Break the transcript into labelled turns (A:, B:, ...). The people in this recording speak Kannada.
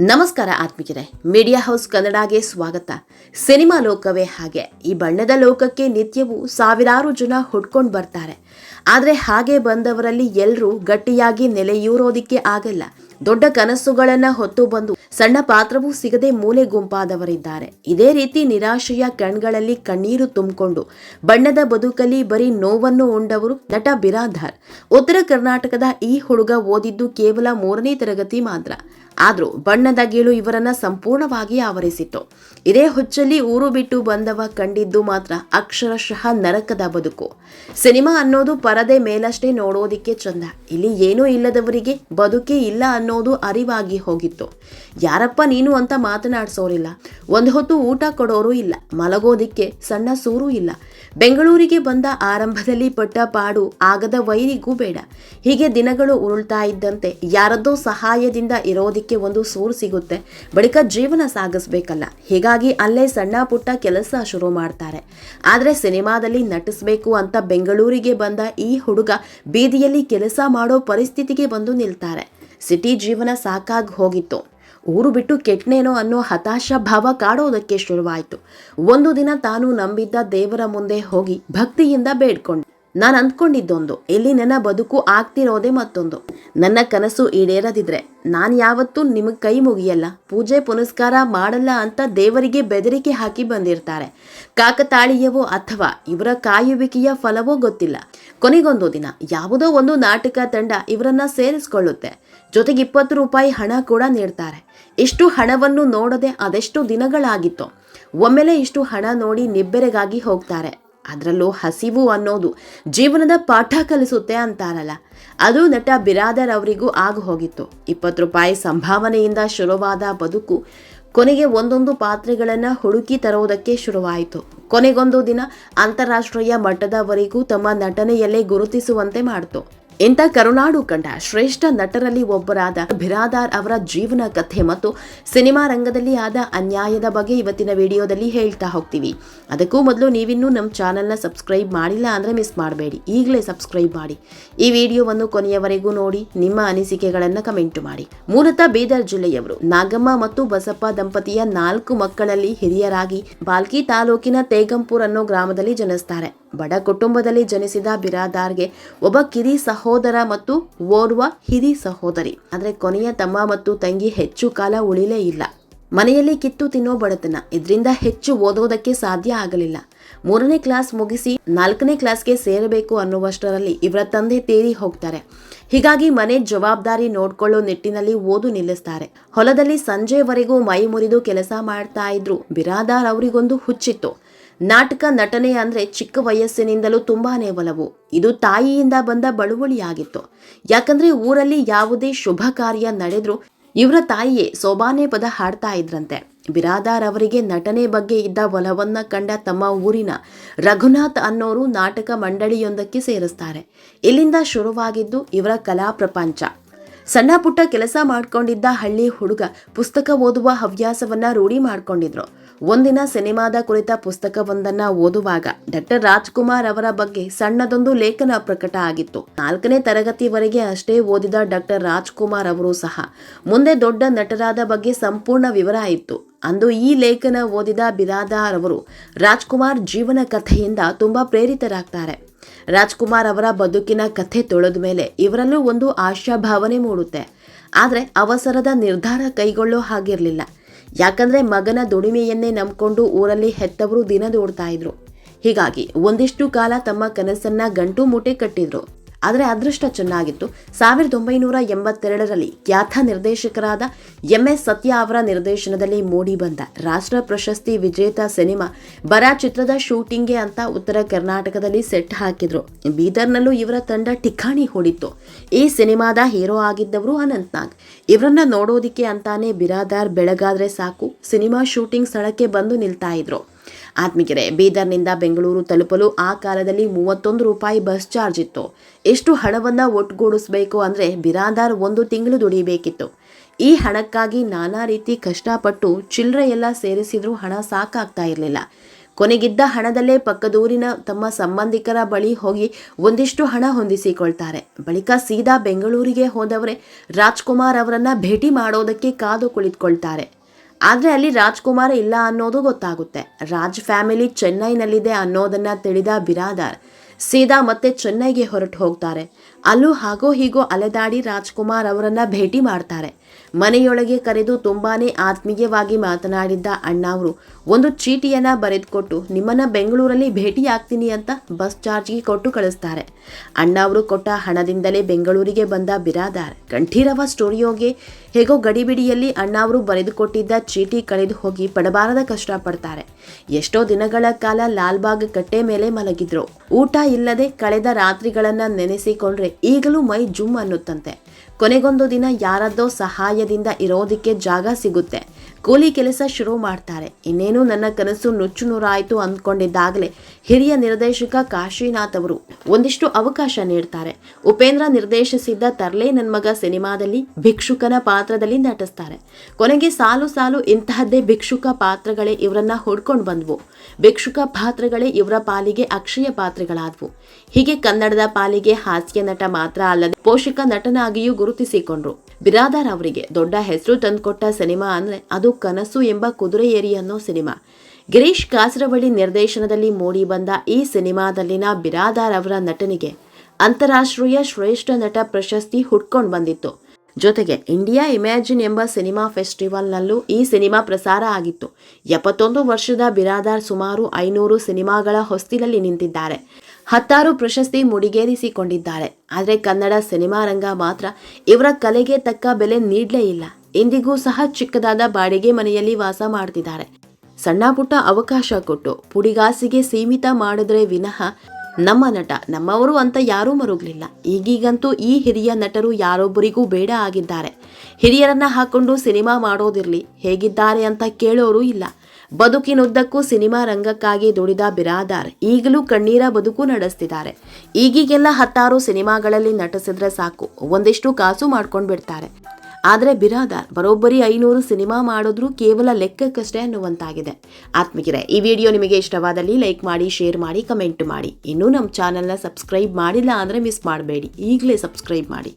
A: ನಮಸ್ಕಾರ ಆತ್ಮಿಕರೆ ಮೀಡಿಯಾ ಹೌಸ್ ಕನ್ನಡಗೆ ಸ್ವಾಗತ. ಸಿನಿಮಾ ಲೋಕವೇ ಹಾಗೆ, ಈ ಬಣ್ಣದ ಲೋಕಕ್ಕೆ ನಿತ್ಯವೂ ಸಾವಿರಾರು ಜನ ಹುಡ್ಕೊಂಡು ಬರ್ತಾರೆ. ಆದರೆ ಹಾಗೆ ಬಂದವರಲ್ಲಿ ಎಲ್ಲರೂ ಗಟ್ಟಿಯಾಗಿ ನೆಲೆಯೂರೋದಿಕ್ಕೆ ಆಗಲ್ಲ. ದೊಡ್ಡ ಕನಸುಗಳನ್ನ ಹೊತ್ತು ಬಂದು ಸಣ್ಣ ಪಾತ್ರವೂ ಸಿಗದೆ ಮೂಲೆ ಗುಂಪಾದವರಿದ್ದಾರೆ. ಇದೇ ರೀತಿ ನಿರಾಶೆಯ ಕಣ್ಗಳಲ್ಲಿ ಕಣ್ಣೀರು ತುಂಬಿಕೊಂಡು, ಬಣ್ಣದ ಬದುಕಲ್ಲಿ ಬರೀ ನೋವನ್ನು ಉಂಡವರು ನಟ ಬಿರಾಧಾರ್ ಉತ್ತರ ಕರ್ನಾಟಕದ ಈ ಹುಡುಗ ಓದಿದ್ದು ಕೇವಲ ಮೂರನೇ ತರಗತಿ ಮಾತ್ರ. ಆದರೂ ಬಣ್ಣದ ಗೀಳು ಇವರನ್ನ ಸಂಪೂರ್ಣವಾಗಿ ಆವರಿಸಿತ್ತು. ಇದೇ ಹುಚ್ಚಲ್ಲಿ ಊರು ಬಿಟ್ಟು ಬಂದವ ಕಂಡಿದ್ದು ಮಾತ್ರ ಅಕ್ಷರಶಃ ನರಕದ ಬದುಕು. ಸಿನಿಮಾ ಅನ್ನೋದು ಪರದೆ ಮೇಲಷ್ಟೇ ನೋಡೋದಿಕ್ಕೆ ಚಂದ. ಇಲ್ಲಿ ಏನೂ ಇಲ್ಲದವರಿಗೆ ಬದುಕೇ ಇಲ್ಲ ಅನ್ನೋದು ಅರಿವಾಗಿ ಹೋಗಿತ್ತು. ಯಾರಪ್ಪ ನೀನು ಅಂತ ಮಾತನಾಡಿಸೋರಿಲ್ಲ. ಒಂದು ಹೊತ್ತು ಊಟ ಕೊಡೋರು ಇಲ್ಲ. ಮಲಗೋದಿಕ್ಕೆ ಸಣ್ಣ ಸೂರು ಇಲ್ಲ. ಬೆಂಗಳೂರಿಗೆ ಬಂದ ಆರಂಭದಲ್ಲಿ ಪಟ್ಟ ಪಾಡು ಆಗದ ವೈರಿಗೂ ಬೇಡ. ಹೀಗೆ ದಿನಗಳು ಉರುಳ್ತಾ ಇದ್ದಂತೆ ಯಾರದ್ದೋ ಸಹಾಯದಿಂದ ಇರೋದಿಕ್ಕೆ ಒಂದು ಸೂರು ಸಿಗುತ್ತೆ. ಬಳಿಕ ಜೀವನ ಸಾಗಿಸ್ಬೇಕಲ್ಲ. ಹೀಗಾಗಿ ಅಲ್ಲೇ ಸಣ್ಣ ಪುಟ್ಟ ಕೆಲಸ ಶುರು ಮಾಡ್ತಾರೆ. ಆದರೆ ಸಿನಿಮಾದಲ್ಲಿ ನಟಿಸ್ಬೇಕು ಅಂತ ಬೆಂಗಳೂರಿಗೆ ಬಂದ ಈ ಹುಡುಗ ಬೀದಿಯಲ್ಲಿ ಕೆಲಸ ಮಾಡೋ ಪರಿಸ್ಥಿತಿಗೆ ಬಂದು ನಿಲ್ತಾರೆ. ಸಿಟಿ ಜೀವನ ಸಾಕಾಗಿ ಹೋಗಿತ್ತು. ಊರು ಬಿಟ್ಟು ಕೆಟ್ಟನೇನೋ ಅನ್ನೋ ಹತಾಶ ಭಾವ ಕಾಡೋದಕ್ಕೆ ಶುರುವಾಯಿತು. ಒಂದು ದಿನ ತಾನು ನಂಬಿದ್ದ ದೇವರ ಮುಂದೆ ಹೋಗಿ ಭಕ್ತಿಯಿಂದ ಬೇಡ್ಕೊಂಡು ನಾನು ಅಂದ್ಕೊಂಡಿದ್ದೊಂದು. ಇಲ್ಲಿ ನನ್ನ ಬದುಕು ಆಗ್ತಿರೋದೇ ಮತ್ತೊಂದು. ನನ್ನ ಕನಸು ಈಡೇರದಿದ್ರೆ ನಾನು ಯಾವತ್ತೂ ನಿಮಗೆ ಕೈ ಮುಗಿಯಲ್ಲ. ಪೂಜೆ ಪುನಸ್ಕಾರ ಮಾಡಲ್ಲ ಅಂತ ದೇವರಿಗೆ ಬೆದರಿಕೆ ಹಾಕಿ ಬಂದಿರ್ತಾರೆ. ಕಾಕತಾಳೀಯವೋ ಅಥವಾ ಇವರ ಕಾಯುವಿಕೆಯ ಫಲವೋ ಗೊತ್ತಿಲ್ಲ. ಕೊನೆಗೊಂದು ದಿನ ಯಾವುದೋ ಒಂದು ನಾಟಕ ತಂಡ ಇವರನ್ನ ಸೇರಿಸ್ಕೊಳ್ಳುತ್ತೆ. ಜೊತೆಗೆ ಇಪ್ಪತ್ತು ರೂಪಾಯಿ ಹಣ ಕೂಡ ನೀಡ್ತಾರೆ. ಇಷ್ಟು ಹಣವನ್ನು ನೋಡದೆ ಅದೆಷ್ಟು ದಿನಗಳಾಗಿತ್ತು. ಒಮ್ಮೆಲೆ ಇಷ್ಟು ಹಣ ನೋಡಿ ನಿಬ್ಬೆರೆಗಾಗಿ ಹೋಗ್ತಾರೆ. ಅದರಲ್ಲೂ ಹಸಿವು ಅನ್ನೋದು ಜೀವನದ ಪಾಠ ಕಲಿಸುತ್ತೆ ಅಂತಾರಲ್ಲ. ಅದು ನಟ ಬಿರಾದರ್ ಅವರಿಗೂ ಆಗ ಹೋಗಿತ್ತು. ಇಪ್ಪತ್ತು ರೂಪಾಯಿ ಸಂಭಾವನೆಯಿಂದ ಶುರುವಾದ ಬದುಕು ಕೊನೆಗೆ ಒಂದೊಂದು ಪಾತ್ರೆಗಳನ್ನು ಹುಡುಕಿ ತರುವುದಕ್ಕೆ ಶುರುವಾಯಿತು. ಕೊನೆಗೊಂದು ದಿನ ಅಂತಾರಾಷ್ಟ್ರೀಯ ಮಟ್ಟದವರೆಗೂ ತಮ್ಮ ನಟನೆಯಲ್ಲೇ ಗುರುತಿಸುವಂತೆ ಮಾಡಿತು. ಇಂಥ ಕರುನಾಡು ಕಂಡ ಶ್ರೇಷ್ಠ ನಟರಲ್ಲಿ ಒಬ್ಬರಾದ ಬಿರಾದಾರ್ ಅವರ ಜೀವನ ಕಥೆ ಮತ್ತು ಸಿನಿಮಾ ರಂಗದಲ್ಲಿ ಆದ ಅನ್ಯಾಯದ ಬಗ್ಗೆ ಇವತ್ತಿನ ವಿಡಿಯೋದಲ್ಲಿ ಹೇಳ್ತಾ ಹೋಗ್ತೀವಿ. ಅದಕ್ಕೂ ಮೊದಲು ನೀವಿನ್ನೂ ನಮ್ಮ ಚಾನಲ್ನ ಸಬ್ಸ್ಕ್ರೈಬ್ ಮಾಡಿಲ್ಲ ಅಂದರೆ ಮಿಸ್ ಮಾಡಬೇಡಿ. ಈಗಲೇ ಸಬ್ಸ್ಕ್ರೈಬ್ ಮಾಡಿ. ಈ ವಿಡಿಯೋವನ್ನು ಕೊನೆಯವರೆಗೂ ನೋಡಿ, ನಿಮ್ಮ ಅನಿಸಿಕೆಗಳನ್ನು ಕಮೆಂಟ್ ಮಾಡಿ. ಮೂಲತಃ ಬೀದರ್ ಜಿಲ್ಲೆಯವರು ನಾಗಮ್ಮ ಮತ್ತು ಬಸಪ್ಪ ದಂಪತಿಯ ನಾಲ್ಕು ಮಕ್ಕಳಲ್ಲಿ ಹಿರಿಯರಾಗಿ ಬಾಲ್ಕಿ ತಾಲೂಕಿನ ತೇಗಂಪುರ್ ಅನ್ನೋ ಗ್ರಾಮದಲ್ಲಿ ಜನಿಸ್ತಾರೆ. ಬಡ ಕುಟುಂಬದಲ್ಲಿ ಜನಿಸಿದ ಬಿರಾದಾರ್ಗೆ ಒಬ್ಬ ಕಿರಿ ಸಹೋದರ ಮತ್ತು ಓರ್ವ ಹಿರಿ ಸಹೋದರಿ. ಆದರೆ ಕೊನೆಯ ತಮ್ಮ ಮತ್ತು ತಂಗಿ ಹೆಚ್ಚು ಕಾಲ ಉಳಿಲೇ ಇಲ್ಲ. ಮನೆಯಲ್ಲಿ ಕಿತ್ತು ತಿನ್ನೋ ಬಡತನ. ಇದರಿಂದ ಹೆಚ್ಚು ಓದೋದಕ್ಕೆ ಸಾಧ್ಯ ಆಗಲಿಲ್ಲ. ಮೂರನೇ ಕ್ಲಾಸ್ ಮುಗಿಸಿ ನಾಲ್ಕನೇ ಕ್ಲಾಸ್ಗೆ ಸೇರಬೇಕು ಅನ್ನುವಷ್ಟರಲ್ಲಿ ಇವರ ತಂದೆ ತೇರಿ ಹೋಗ್ತಾರೆ. ಹೀಗಾಗಿ ಮನೆ ಜವಾಬ್ದಾರಿ ನೋಡ್ಕೊಳ್ಳೋ ನಿಟ್ಟಿನಲ್ಲಿ ಓದು ನಿಲ್ಲಿಸ್ತಾರೆ. ಹೊಲದಲ್ಲಿ ಸಂಜೆವರೆಗೂ ಮೈ ಮುರಿದು ಕೆಲಸ ಮಾಡ್ತಾ ಇದ್ರು. ಬಿರಾದಾರ್ ಅವರಿಗೊಂದು ಹುಚ್ಚಿತ್ತು. ನಾಟಕ ನಟನೆ ಅಂದರೆ ಚಿಕ್ಕ ವಯಸ್ಸಿನಿಂದಲೂ ತುಂಬಾ ಒಲವು. ಇದು ತಾಯಿಯಿಂದ ಬಂದ ಬಳುವಳಿಯಾಗಿತ್ತು. ಯಾಕಂದ್ರೆ ಊರಲ್ಲಿ ಯಾವುದೇ ಶುಭ ಕಾರ್ಯ ನಡೆದರೂ ಇವರ ತಾಯಿಯೇ ಸೋಬಾನೆ ಪದ ಹಾಡ್ತಾ ಇದ್ರಂತೆ. ಬಿರಾದಾರ್ ಅವರಿಗೆ ನಟನೆ ಬಗ್ಗೆ ಇದ್ದ ಒಲವನ್ನ ಕಂಡ ತಮ್ಮ ಊರಿನ ರಘುನಾಥ್ ಅನ್ನೋರು ನಾಟಕ ಮಂಡಳಿಯೊಂದಕ್ಕೆ ಸೇರಿಸ್ತಾರೆ. ಇಲ್ಲಿಂದ ಶುರುವಾಗಿದ್ದು ಇವರ ಕಲಾ ಪ್ರಪಂಚ. ಸಣ್ಣ ಪುಟ್ಟ ಕೆಲಸ ಮಾಡ್ಕೊಂಡಿದ್ದ ಹಳ್ಳಿ ಹುಡುಗ ಪುಸ್ತಕ ಓದುವ ಹವ್ಯಾಸವನ್ನ ರೂಢಿ ಮಾಡ್ಕೊಂಡಿದ್ರು. ಒಂದಿನ ಸಿನಿಮಾದ ಕುರಿತ ಪುಸ್ತಕವೊಂದನ್ನ ಓದುವಾಗ ಡಾಕ್ಟರ್ ರಾಜ್ಕುಮಾರ್ ಅವರ ಬಗ್ಗೆ ಸಣ್ಣದೊಂದು ಲೇಖನ ಪ್ರಕಟ ಆಗಿತ್ತು. ನಾಲ್ಕನೇ ತರಗತಿವರೆಗೆ ಅಷ್ಟೇ ಓದಿದ ಡಾಕ್ಟರ್ ರಾಜ್ಕುಮಾರ್ ಅವರು ಸಹ ಮುಂದೆ ದೊಡ್ಡ ನಟರಾದ ಬಗ್ಗೆ ಸಂಪೂರ್ಣ ವಿವರ ಇತ್ತು. ಅಂದು ಈ ಲೇಖನ ಓದಿದ ಬಿರಾದಾರ್ ಅವರು ರಾಜ್ಕುಮಾರ್ ಜೀವನ ಕಥೆಯಿಂದ ತುಂಬಾ ಪ್ರೇರಿತರಾಗ್ತಾರೆ. ರಾಜ್ಕುಮಾರ್ ಅವರ ಬದುಕಿನ ಕಥೆ ತೊಳೆದ ಮೇಲೆ ಇವರಲ್ಲೂ ಒಂದು ಆಶಾಭಾವನೆ ಮೂಡುತ್ತೆ. ಆದರೆ ಅವಸರದ ನಿರ್ಧಾರ ಕೈಗೊಳ್ಳೋ ಹಾಗಿರಲಿಲ್ಲ. ಯಾಕಂದ್ರೆ ಮಗನ ದುಡಿಮೆಯನ್ನೇ ನಂಬಿಕೊಂಡು ಊರಲ್ಲಿ ಹೆತ್ತವರು ದಿನ ದೂಡ್ತಾ ಇದ್ರು. ಹೀಗಾಗಿ ಒಂದಿಷ್ಟು ಕಾಲ ತಮ್ಮ ಕನಸನ್ನ ಗಂಟು ಮೂಟೆ ಕಟ್ಟಿದ್ರು. ಆದರೆ ಅದೃಷ್ಟ ಚೆನ್ನಾಗಿತ್ತು. ಸಾವಿರದ ಒಂಬೈನೂರ ಎಂಬತ್ತೆರಡರಲ್ಲಿ ಖ್ಯಾತ ನಿರ್ದೇಶಕರಾದ ಎಂ ಎಸ್ ಸತ್ಯ ಅವರ ನಿರ್ದೇಶನದಲ್ಲಿ ಮೂಡಿ ಬಂದ ರಾಷ್ಟ್ರ ಪ್ರಶಸ್ತಿ ವಿಜೇತ ಸಿನಿಮಾ ಬರ ಚಿತ್ರದ ಶೂಟಿಂಗ್ಗೆ ಅಂತ ಉತ್ತರ ಕರ್ನಾಟಕದಲ್ಲಿ ಸೆಟ್ ಹಾಕಿದ್ರು. ಬೀದರ್ನಲ್ಲೂ ಇವರ ತಂಡ ಠಿಕಾಣಿ ಹೂಡಿತ್ತು. ಈ ಸಿನಿಮಾದ ಹೀರೋ ಆಗಿದ್ದವರು ಅನಂತ್ನಾಗ್ ಇವರನ್ನ ನೋಡೋದಿಕ್ಕೆ ಅಂತಾನೆ ಬಿರಾದಾರ್ ಬೆಳಗಾದ್ರೆ ಸಾಕು. ಸಿನಿಮಾ ಶೂಟಿಂಗ್ ಸ್ಥಳಕ್ಕೆ ಬಂದು ನಿಲ್ತಾ ಇದ್ರು. ಆತ್ಮಿಕರೆ, ಬೀದರ್ನಿಂದ ಬೆಂಗಳೂರು ತಲುಪಲು ಆ ಕಾಲದಲ್ಲಿ ಮೂವತ್ತೊಂದು ರೂಪಾಯಿ ಬಸ್ ಚಾರ್ಜ್ ಇತ್ತು. ಎಷ್ಟು ಹಣವನ್ನು ಒಟ್ಟುಗೂಡಿಸ್ಬೇಕು ಅಂದರೆ ಬಿರಾದಾರ್ ಒಂದು ತಿಂಗಳು ದುಡಿಬೇಕಿತ್ತು. ಈ ಹಣಕ್ಕಾಗಿ ನಾನಾ ರೀತಿ ಕಷ್ಟಪಟ್ಟು ಚಿಲ್ಲರೆ ಎಲ್ಲ ಸೇರಿಸಿದರೂ ಹಣ ಸಾಕಾಗ್ತಾ ಇರಲಿಲ್ಲ. ಕೊನೆಗಿದ್ದ ಹಣದಲ್ಲೇ ಪಕ್ಕದೂರಿನ ತಮ್ಮ ಸಂಬಂಧಿಕರ ಬಳಿ ಹೋಗಿ ಒಂದಿಷ್ಟು ಹಣ ಹೊಂದಿಸಿಕೊಳ್ತಾರೆ. ಬಳಿಕ ಸೀದಾ ಬೆಂಗಳೂರಿಗೆ ಹೋದವರೇ ರಾಜ್ಕುಮಾರ್ ಅವರನ್ನು ಭೇಟಿ ಮಾಡೋದಕ್ಕೆ ಕಾದು ಕುಳಿತುಕೊಳ್ತಾರೆ. ಆದರೆ ಅಲ್ಲಿ ರಾಜ್ಕುಮಾರ್ ಇಲ್ಲ ಅನ್ನೋದು ಗೊತ್ತಾಗುತ್ತೆ. ರಾಜ್ ಫ್ಯಾಮಿಲಿ ಚೆನ್ನೈನಲ್ಲಿದೆ ಅನ್ನೋದನ್ನು ತಿಳಿದ ಬಿರಾದಾರ್ ಸೀದಾ ಮತ್ತೆ ಚೆನ್ನೈಗೆ ಹೊರಟು ಹೋಗ್ತಾರೆ. ಅಲ್ಲೂ ಹಾಗೋ ಹೀಗೋ ಅಲೆದಾಡಿ ರಾಜ್ಕುಮಾರ್ ಅವರನ್ನು ಭೇಟಿ ಮಾಡ್ತಾರೆ. ಮನೆಯೊಳಗೆ ಕರೆದು ತುಂಬಾನೇ ಆತ್ಮೀಯವಾಗಿ ಮಾತನಾಡಿದ್ದ ಅಣ್ಣಾವರು ಒಂದು ಚೀಟಿಯನ್ನು ಬರೆದುಕೊಟ್ಟು ನಿಮ್ಮನ್ನು ಬೆಂಗಳೂರಲ್ಲಿ ಭೇಟಿಯಾಗ್ತೀನಿ ಅಂತ ಬಸ್ ಚಾರ್ಜ್ಗೆ ಕೊಟ್ಟು ಕಳಿಸ್ತಾರೆ. ಅಣ್ಣಾವರು ಕೊಟ್ಟ ಹಣದಿಂದಲೇ ಬೆಂಗಳೂರಿಗೆ ಬಂದ ಬಿರಾದಾರ್ ಕಂಠೀರವ ಸ್ಟುಡಿಯೋಗೆ ಹೇಗೋ ಗಡಿಬಿಡಿಯಲ್ಲಿ ಅಣ್ಣಾವರು ಬರೆದುಕೊಟ್ಟಿದ್ದ ಚೀಟಿ ಕಳೆದು ಹೋಗಿ ಪಡಬಾರದ ಕಷ್ಟಪಡ್ತಾರೆ. ಎಷ್ಟೋ ದಿನಗಳ ಕಾಲ ಲಾಲ್ಬಾಗ್ ಕಟ್ಟೆ ಮೇಲೆ ಮಲಗಿದ್ರು. ಊಟ ಇಲ್ಲದೆ ಕಳೆದ ರಾತ್ರಿಗಳನ್ನು ನೆನೆಸಿಕೊಂಡ್ರೆ ಈಗಲೂ ಮೈ ಜುಮ್ ಅನ್ನುತ್ತಂತೆ. ಕೊನೆಗೊಂದು ದಿನ ಯಾರದ್ದೋ ಸಹಾಯದಿಂದ ಇರೋದಕ್ಕೆ ಜಾಗ ಸಿಗುತ್ತೆ. ಕೂಲಿ ಕೆಲಸ ಶುರು ಮಾಡ್ತಾರೆ. ಇನ್ನೇನು ನನ್ನ ಕನಸು ನುಚ್ಚು ನೂರಾಯಿತು ಅಂದ್ಕೊಂಡಿದ್ದಾಗಲೇ ಹಿರಿಯ ನಿರ್ದೇಶಕ ಕಾಶಿನಾಥ್ ಅವರು ಒಂದಿಷ್ಟು ಅವಕಾಶ ನೀಡ್ತಾರೆ. ಉಪೇಂದ್ರ ನಿರ್ದೇಶಿಸಿದ್ದ ತರ್ಲೆ ನನ್ನ ಮಗ ಸಿನಿಮಾದಲ್ಲಿ ಭಿಕ್ಷುಕನ ಪಾತ್ರದಲ್ಲಿ ನಟಿಸ್ತಾರೆ. ಕೊನೆಗೆ ಸಾಲು ಸಾಲು ಇಂತಹದ್ದೇ ಭಿಕ್ಷುಕ ಪಾತ್ರಗಳೇ ಇವರನ್ನ ಹುಡ್ಕೊಂಡು ಬಂದ್ವು. ಭಿಕ್ಷುಕ ಪಾತ್ರಗಳೇ ಇವರ ಪಾಲಿಗೆ ಅಕ್ಷಯ ಪಾತ್ರಗಳಾದವು. ಹೀಗೆ ಕನ್ನಡದ ಪಾಲಿಗೆ ಹಾಸ್ಯ ನಟ ಮಾತ್ರ ಅಲ್ಲದೆ ಪೋಷಕ ನಟನಾಗಿಯೂ ಗುರುತಿಸಿಕೊಂಡ್ರು. ಬಿರಾದಾರ್ ಅವರಿಗೆ ದೊಡ್ಡ ಹೆಸರು ತಂದುಕೊಟ್ಟ ಸಿನಿಮಾ ಅಂದ್ರೆ ಅದು ಕನಸು ಎಂಬ ಕುದುರೆ ಅನ್ನೋ ಸಿನಿಮಾ. ಗಿರೀಶ್ ಕಾಸರವಳ್ಳಿ ನಿರ್ದೇಶನದಲ್ಲಿ ಮೂಡಿ ಬಂದ ಈ ಸಿನಿಮಾದಲ್ಲಿನ ಬಿರಾದಾರ್ ಅವರ ನಟನೆಗೆ ಅಂತಾರಾಷ್ಟ್ರೀಯ ಶ್ರೇಷ್ಠ ನಟ ಪ್ರಶಸ್ತಿ ಹುಡ್ಕೊಂಡು ಬಂದಿತ್ತು. ಜೊತೆಗೆ ಇಂಡಿಯಾ ಇಮ್ಯಾಜಿನ್ ಎಂಬ ಸಿನಿಮಾ ಫೆಸ್ಟಿವಲ್ನಲ್ಲೂ ಈ ಸಿನಿಮಾ ಪ್ರಸಾರ ಆಗಿತ್ತು. ಎಪ್ಪತ್ತೊಂದು ವರ್ಷದ ಬಿರಾದಾರ್ ಸುಮಾರು ಐನೂರು ಸಿನಿಮಾಗಳ ಹೊಸ್ತಿಲಲ್ಲಿ ನಿಂತಿದ್ದಾರೆ. ಹತ್ತಾರು ಪ್ರಶಸ್ತಿ ಮುಡಿಗೇರಿಸಿಕೊಂಡಿದ್ದಾರೆ. ಆದರೆ ಕನ್ನಡ ಸಿನಿಮಾ ರಂಗ ಮಾತ್ರ ಇವರ ಕಲೆಗೆ ತಕ್ಕ ಬೆಲೆ ನೀಡಲೇ ಇಲ್ಲ. ಇಂದಿಗೂ ಸಹ ಚಿಕ್ಕದಾದ ಬಾಡಿಗೆ ಮನೆಯಲ್ಲಿ ವಾಸ ಮಾಡ್ತಿದ್ದಾರೆ. ಸಣ್ಣ ಪುಟ್ಟ ಅವಕಾಶ ಕೊಟ್ಟು ಪುಡಿಗಾಸಿಗೆ ಸೀಮಿತ ಮಾಡಿದ್ರೆ ವಿನಃ ನಮ್ಮ ನಟ ನಮ್ಮವರು ಅಂತ ಯಾರೂ ಮರುಗಲಿಲ್ಲ. ಈಗೀಗಂತೂ ಈ ಹಿರಿಯ ನಟರು ಯಾರೊಬ್ಬರಿಗೂ ಬೇಡ ಆಗಿದ್ದಾರೆ. ಹಿರಿಯರನ್ನ ಹಾಕೊಂಡು ಸಿನಿಮಾ ಮಾಡೋದಿರಲಿ, ಹೇಗಿದ್ದಾರೆ ಅಂತ ಕೇಳೋರು ಇಲ್ಲ. ಬದುಕಿನುದ್ದಕ್ಕೂ ಸಿನಿಮಾ ರಂಗಕ್ಕಾಗಿ ದುಡಿದ ಬಿರಾದಾರ್ ಈಗಲೂ ಕಣ್ಣೀರ ಬದುಕು ನಡೆಸ್ತಿದ್ದಾರೆ. ಈಗೀಗೆಲ್ಲ ಹತ್ತಾರು ಸಿನಿಮಾಗಳಲ್ಲಿ ನಟಿಸಿದ್ರೆ ಸಾಕು, ಒಂದಿಷ್ಟು ಕಾಸು ಮಾಡ್ಕೊಂಡು ಬಿಡ್ತಾರೆ ಆದರೆ ಬಿರಾದಾರ್ ಬರೋಬ್ಬರಿ ಐನೂರು ಸಿನಿಮಾ ಮಾಡಿದ್ರು ಕೇವಲ ಲೆಕ್ಕಕ್ಕಷ್ಟೇ ಅನ್ನುವಂತಾಗಿದೆ. ಆತ್ಮಿಕಿರೆ, ಈ ವಿಡಿಯೋ ನಿಮಗೆ ಇಷ್ಟವಾದಲ್ಲಿ ಲೈಕ್ ಮಾಡಿ, ಶೇರ್ ಮಾಡಿ, ಕಮೆಂಟ್ ಮಾಡಿ. ಇನ್ನೂ ನಮ್ಮ ಚಾನಲ್ನ ಸಬ್ಸ್ಕ್ರೈಬ್ ಮಾಡಿಲ್ಲ ಅಂದರೆ ಮಿಸ್ ಮಾಡಬೇಡಿ. ಈಗಲೇ ಸಬ್ಸ್ಕ್ರೈಬ್ ಮಾಡಿ.